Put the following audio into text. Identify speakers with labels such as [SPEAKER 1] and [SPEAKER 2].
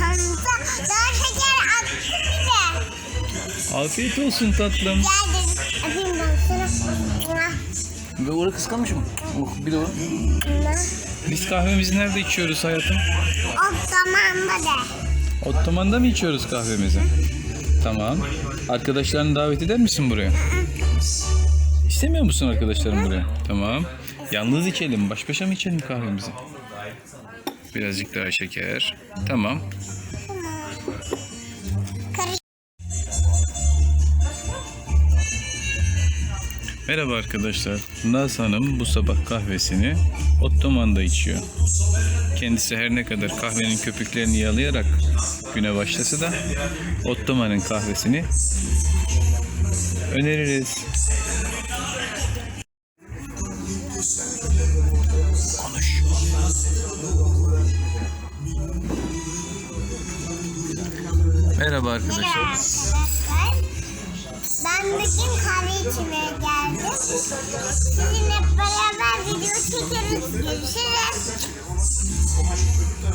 [SPEAKER 1] Hamza daha şeker attı bile.
[SPEAKER 2] Afiyet olsun tatlım.
[SPEAKER 1] Gel dedim. Atayım ben sana.
[SPEAKER 2] Ve orada kıskanmış mı? Oh, bir de o. Biz kahvemizi nerede içiyoruz hayatım?
[SPEAKER 1] O zaman da.
[SPEAKER 2] Ottoman'da mı içiyoruz kahvemizi? Tamam. Arkadaşlarını davet eder misin buraya? İstemiyor musun arkadaşlarım buraya? Tamam. Yalnız içelim. Baş başa mı içelim kahvemizi? Birazcık daha şeker. Tamam. Merhaba arkadaşlar. Naz Hanım bu sabah kahvesini Ottoman'da içiyor. Kendisi her ne kadar kahvenin köpüklerini yalayarak güne başlasa da Ottoman'ın kahvesini öneririz. Konuş. Merhaba arkadaşlar.
[SPEAKER 1] Merhaba arkadaşlar. Ben bugün kahve içmeye geldim. Sizinle beraber video çekeriz. Görüşürüz. como a gente.